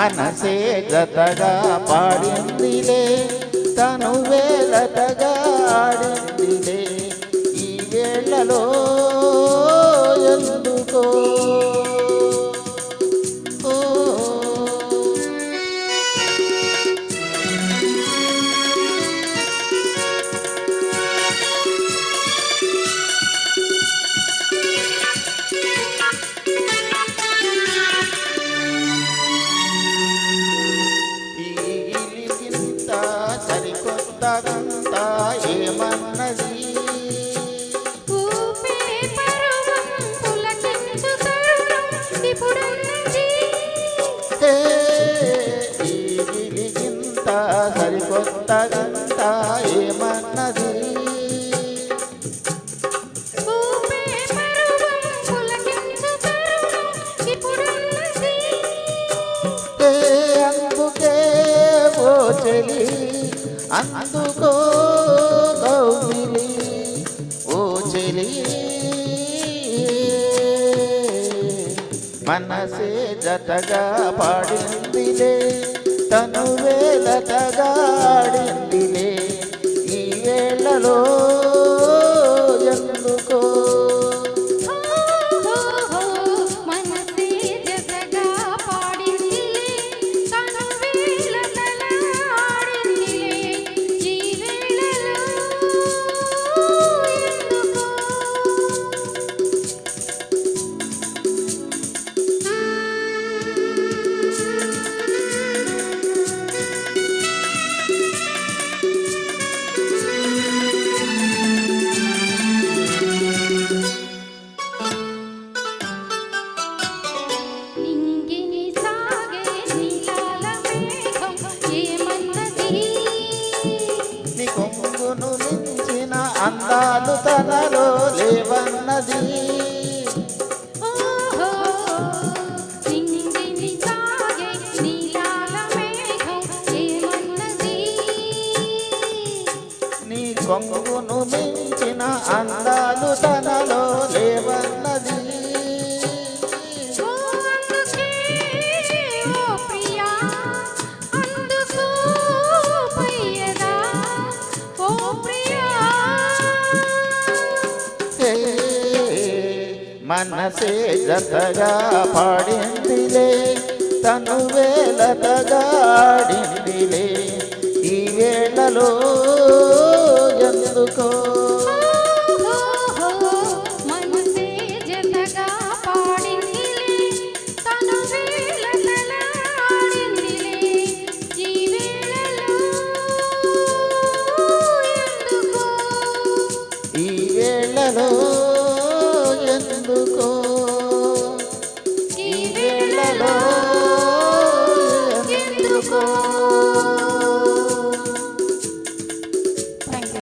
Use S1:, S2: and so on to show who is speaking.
S1: మనసే జతగా పాడిందిలే తను వేలతగా ఆడిందిలే ఈ వేళలో ఎందుకో ఏమన్నది
S2: ఊపిరి పరువం
S1: ఏమన్నది అందుకే చెలి అందుకో గౌగిలి ఓ చెలి. మనసే జతగా పాడిందిలే తను వేలతగా ఆడిందిలే ఈ వేళలో మించిన అందాలు తనలో లేవన్నది. నీ కొంగును మించిన అందాలు తనలో లేవన్నది. మనసే జతగా పాడిందిలే తనువే లతగాడిందిలే ఈ వేళలో ఎందుకో ఈ వేళలో Oh.